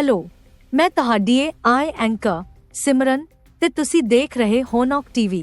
Hello, ਮੈਂ ਤੁਹਾਡੀ ਆਈ anchor, ਸਿਮਰਨ, ਤੇ ਤੁਸੀਂ ਦੇਖ ਰਹੇ ਹੋ ਨੌਕ ਟੀਵੀ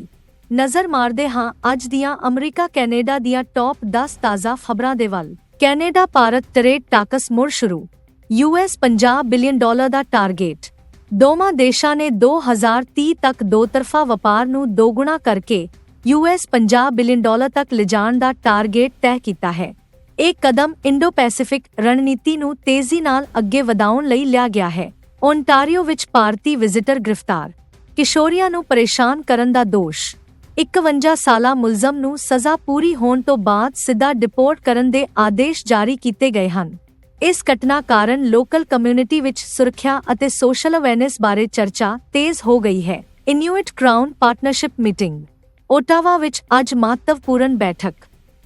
ਨਜ਼ਰ ਮਾਰਦੇ ਹਾਂ ਅੱਜ ਦੀਆਂ ਅਮਰੀਕਾ ਕੈਨੇਡਾ ਦੀਆਂ ਟੌਪ 10 ਤਾਜ਼ਾ ਖਬਰਾਂ ਦੇ ਵੱਲ। ਕੈਨੇਡਾ ਭਾਰਤ ਟਰੇਡ ਟਾਕਸ ਮੁੜ ਸ਼ੁਰੂ। ਯੂਐਸ 50 ਬਿਲੀਅਨ ਡਾਲਰ ਦਾ ਟਾਰਗੇਟ। ਦੋਵਾਂ ਦੇਸ਼ਾਂ ਨੇ 2030 ਤੱਕ ਦੋਤਰਫਾ ਵਪਾਰ ਨੂੰ ਦੋਗੁਣਾ ਕਰਕੇ ਯੂਐਸ 50 ਬਿਲੀਅਨ ਡਾਲਰ ਤੱਕ ਲਿਜਾਣ ਦਾ ਟਾਰਗੇਟ ਤੈਅ ਕੀਤਾ ਹੈ। ਇਹ ਕਦਮ ਇੰਡੋ ਪੈਸੀਫਿਕ ਰਣਨੀਤੀ ਨੂੰ ਤੇਜ਼ੀ ਨਾਲ ਅੱਗੇ ਵਧਾਉਣ ਲਈ ਲਿਆ ਗਿਆ ਹੈ। ਓਨਟਾਰੀਓ ਵਿੱਚ ਭਾਰਤੀ ਵਿਜ਼ਿਟਰ ਗ੍ਰਿਫਤਾਰ, ਕਿਸ਼ੋਰੀਆਂ ਨੂੰ ਪਰੇਸ਼ਾਨ ਕਰਨ ਦਾ ਦੋਸ਼। 51 ਸਾਲਾ ਮੁਲਜ਼ਮ ਨੂੰ ਸਜ਼ਾ ਪੂਰੀ ਹੋਣ ਤੋਂ ਬਾਅਦ ਸਿੱਧਾ ਡਿਪੋਰਟ ਕਰਨ ਦੇ ਆਦੇਸ਼ ਜਾਰੀ ਕੀਤੇ ਗਏ ਹਨ। ਇਸ ਘਟਨਾ ਕਾਰਨ ਲੋਕਲ ਕਮਿਊਨਿਟੀ ਵਿੱਚ ਸੁਰੱਖਿਆ ਅਤੇ ਸੋਸ਼ਲ ਅਵੇਅਰਨੈਸ ਬਾਰੇ ਚਰਚਾ ਤੇਜ਼ ਹੋ ਗਈ ਹੈ। Inuit Crown partnership meeting, Ottawa ਵਿੱਚ ਅੱਜ ਮਹੱਤਵਪੂਰਨ ਬੈਠਕ।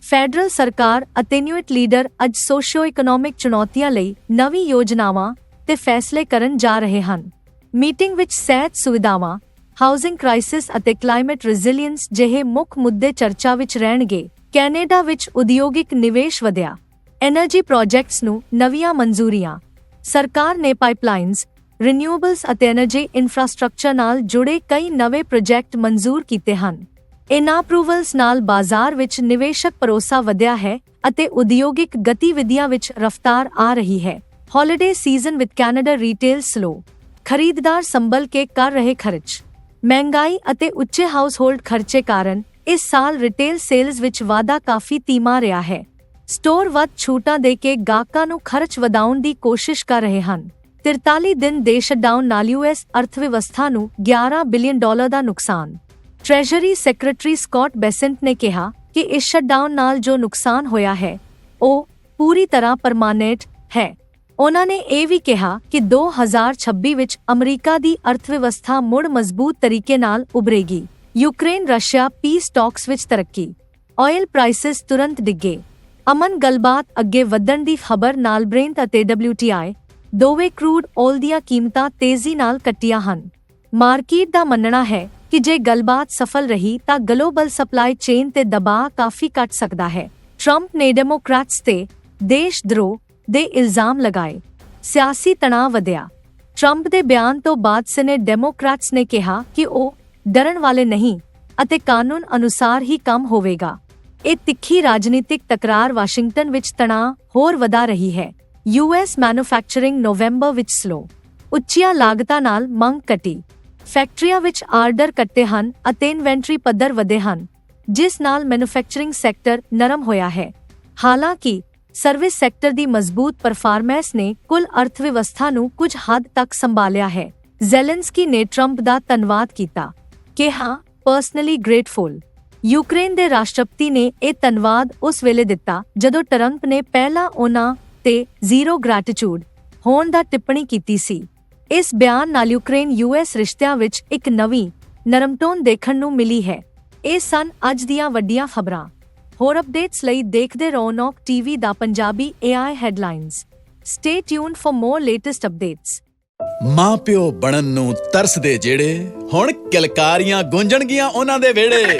ਫੈਡਰਲ ਸਰਕਾਰ ਅਤੇ ਇਨਿਊਇਟ ਲੀਡਰ ਅੱਜ ਸੋਸ਼ੀਓ ਇਕਨੋਮਿਕ ਚੁਣੌਤੀਆਂ ਲਈ ਨਵੀਂ ਯੋਜਨਾਵਾਂ ਤੇ ਫੈਸਲੇ ਕਰਨ ਜਾ ਰਹੇ ਹਨ। ਮੀਟਿੰਗ ਵਿੱਚ ਸਿਹਤ ਸੁਵਿਧਾਵਾਂ, ਹਾਊਸਿੰਗ ਕ੍ਰਾਈਸਿਸ ਅਤੇ ਕਲਾਈਮੇਟ ਰੈਜ਼ਿਲੀਅੰਸ ਜਿਹੇ ਮੁੱਖ ਮੁੱਦੇ ਚਰਚਾ ਵਿੱਚ ਰਹਿਣਗੇ। ਕੈਨੇਡਾ ਵਿੱਚ ਉਦਯੋਗਿਕ ਨਿਵੇਸ਼ ਵਧਿਆ। ਐਨਰਜੀ ਪ੍ਰੋਜੈਕਟਸ ਨੂੰ ਨਵੀਆਂ ਮਨਜ਼ੂਰੀਆਂ। ਸਰਕਾਰ ਨੇ ਪਾਈਪਲਾਈਨਸ, ਰੀਨਿਊਏਬਲਸ ਅਤੇ ਐਨਰਜੀ ਇਨਫਰਾਸਟ੍ਰਕਚਰ ਨਾਲ ਜੁੜੇ ਕਈ ਨਵੇਂ ਪ੍ਰੋਜੈਕਟ ਮਨਜ਼ੂਰ ਕੀਤੇ ਹਨ। ਇਨ੍ਹਾਂ ਅਪਰੂਵਲਸ ਨਾਲ ਬਾਜ਼ਾਰ ਵਿੱਚ ਨਿਵੇਸ਼ਕ ਭਰੋਸਾ ਵਧਿਆ ਹੈ ਅਤੇ ਉਦਯੋਗਿਕ ਗਤੀਵਿਧੀਆਂ ਵਿੱਚ ਰਫ਼ਤਾਰ ਆ ਰਹੀ ਹੈ। Holiday season with Canada retail slow ਖਰੀਦਦਾਰ ਸੰਭਲ ਕੇ ਕਰ ਰਹੇ ਖਰਚ। ਮਹਿੰਗਾਈ ਅਤੇ ਉੱਚੇ ਹਾਊਸਹੋਲਡ ਖਰਚੇ ਕਾਰਨ ਇਸ ਸਾਲ ਰਿਟੇਲ ਸੇਲਜ਼ ਵਿੱਚ ਵਾਧਾ ਕਾਫੀ ਧੀਮਾ ਰਿਹਾ ਹੈ। ਸਟੋਰ ਵੱਧ ਛੂਟਾਂ ਦੇ ਕੇ ਗਾਹਕਾਂ ਨੂੰ ਖਰਚ ਵਧਾਉਣ ਦੀ ਕੋਸ਼ਿਸ਼ ਕਰ ਰਹੇ ਹਨ। 43 ਦਿਨ ਦੇ ਸ਼ਟਡਾਊਨ ਨਾਲ ਯੂਐਸ ਅਰਥਵਿਵਸਥਾ ਨੂੰ 11 ਬਿਲੀਅਨ ਡਾਲਰ ਦਾ ਨੁਕਸਾਨ। ਟ੍ਰੈਜਰੀ ਸੈਕਟਰੀ ਸਕਾਟ ਬੈਸੈਂਟ ਨੇ ਕਿਹਾ ਕਿ ਇਸ ਸ਼ਟਡਾਊਨ ਨਾਲ ਜੋ ਨੁਕਸਾਨ ਹੋਇਆ ਹੈ, ਉਹ ਪੂਰੀ ਤਰ੍ਹਾਂ ਪਰਮਾਨੈਂਟ ਹੈ। ਉਹਨਾਂ ਨੇ ਇਹ ਵੀ ਕਿਹਾ ਕਿ 2026 ਵਿੱਚ ਅਮਰੀਕਾ ਦੀ ਅਰਥਵਿਵਸਥਾ ਮੁੜ ਮਜ਼ਬੂਤ ਤਰੀਕੇ ਨਾਲ ਉਭਰੇਗੀ। ਯੂਕਰੇਨ ਰਸ਼ੀਆ ਪੀਸ ਟਾਕਸ ਵਿੱਚ ਤਰੱਕੀ। ਆਇਲ ਪ੍ਰਾਈਸਸ ਤੁਰੰਤ ਡਿੱਗੇ। ਅਮਨ ਗੱਲਬਾਤ ਅੱਗੇ ਵਧਣ ਦੀ ਖਬਰ ਨਾਲ ਬ੍ਰੇਂਟ ਅਤੇ WTI ਦੋਵੇਂ ਕਰੂਡ ਆਇਲ ਦੀਆਂ ਕੀਮਤਾਂ ਤੇਜ਼ੀ ਨਾਲ ਘਟੀਆਂ ਹਨ। ਮਾਰਕੀਟ ਦਾ ਮੰਨਣਾ ਹੈ ਕਿ ਜੇ ਗੱਲਬਾਤ ਸਫਲ ਰਹੀ ਤਾਂ ਗਲੋਬਲ ਸਪਲਾਈ ਚੇਨ ਤੇ ਦਬਾਅ ਕਾਫੀ ਘਟ ਸਕਦਾ ਹੈ। ਟਰੰਪ ਨੇ ਡੈਮੋਕ੍ਰੈਟਸ ਤੇ ਦੇਸ਼ ਦੇ ਇਲਜ਼ਾਮ ਲਗਾਏ। ਸਿਆਸੀ ਤਣਾਅ ਵਧਿਆ। ਟਰੰਪ ਦੇ ਬਿਆਨ ਤੋਂ ਬਾਅਦ ਸਨੇ ਡੈਮੋਕ੍ਰੈਟਸ ਨੇ ਕਿਹਾ ਕਿ ਉਹ ਡਰਨ ਵਾਲੇ ਨਹੀਂ ਅਤੇ ਕਾਨੂੰਨ ਅਨੁਸਾਰ ਹੀ ਕੰਮ ਹੋਵੇਗਾ। ਇਹ ਤਿੱਖੀ ਰਾਜਨੀਤਿਕ ਤਕਰਾਰ ਵਾਸ਼ਿੰਗਟਨ ਵਿੱਚ ਤਣਾਅ ਹੋਰ ਵਧਾ ਰਹੀ ਹੈ। ਯੂਐਸ ਮੈਨੂਫੈਕਚਰਿੰਗ ਨਵੰਬਰ ਵਿੱਚ ਸਲੋ ਉੱਚੀਆਂ ਲਾਗਤਾਂ ਨਾਲ ਮੰਗ ਘਟੀ ਫੈਕਟਰੀਆਂ ਵਿੱਚ ਆਰਡਰ ਕੱਟੇ ਹਨ ਅਤੇ ਇਨਵੈਂਟਰੀ ਪੱਧਰ ਵਧੇ ਹਨ, ਜਿਸ ਨਾਲ ਮੈਨੂਫੈਕਚਰਿੰਗ ਸੈਕਟਰ ਨਰਮ ਹੋਇਆ ਹੈ। ਹਾਲਾਂਕਿ, ਸਰਵਿਸ ਸੈਕਟਰ ਦੀ ਮਜ਼ਬੂਤ ਪਰਫਾਰਮੈਂਸ ਨੇ ਕੁੱਲ ਅਰਥਵਿਵਸਥਾ ਨੂੰ ਕੁਝ ਹੱਦ ਤੱਕ ਸੰਭਾਲਿਆ ਹੈ। ਜ਼ੈਲੈਂਸਕੀ ਨੇ ਟਰੰਪ ਦਾ ਧੰਨਵਾਦ ਕੀਤਾ ਕਿਹਾ ਪਰਸਨਲੀ ਗ੍ਰੇਟਫੁਲ ਯੂਕਰੇਨ ਦੇ ਰਾਸ਼ਟਰਪਤੀ ਨੇ ਇਹ ਧੰਨਵਾਦ ਉਸ ਵੇਲੇ ਦਿੱਤਾ, ਜਦੋਂ ਟਰੰਪ ਨੇ ਪਹਿਲਾਂ ਉਹਨਾਂ ਤੇ ਜ਼ੀਰੋ ਗ੍ਰੈਟੀਟਿਊਡ ਹੋਣ ਦਾ ਟਿੱਪਣੀ ਕੀਤੀ ਸੀ। ਇਸ ਬਿਆਨ ਨਾਲ ਯੂਕਰੇਨ ਯੂਐਸ ਰਿਸ਼ਤਿਆਂ ਵਿੱਚ ਇੱਕ ਨਵੀਂ ਨਰਮ ਦੇਖਣ ਨੂੰ ਮਿਲੀ ਹੈ। ਇਹ ਸਨ ਅੱਜ ਦੀਆਂ ਵੱਡੀਆਂ ਖਬਰਾਂ। ਹੋਰ ਅਪਡੇਟਸ ਲਈ ਦੇਖਦੇ ਰਹੋ knock TV the Punjabi AI headlines. Stay tuned for more latest updates ਮਾਂ ਪਿਓ ਬਣਨ ਨੂੰ ਤਰਸਦੇ ਜਿਹੜੇ ਹੁਣ ਕਿਲਕਾਰੀਆਂ ਗੂੰਜਣਗੀਆਂ ਉਹਨਾਂ ਦੇ ਵਿਹੜੇ।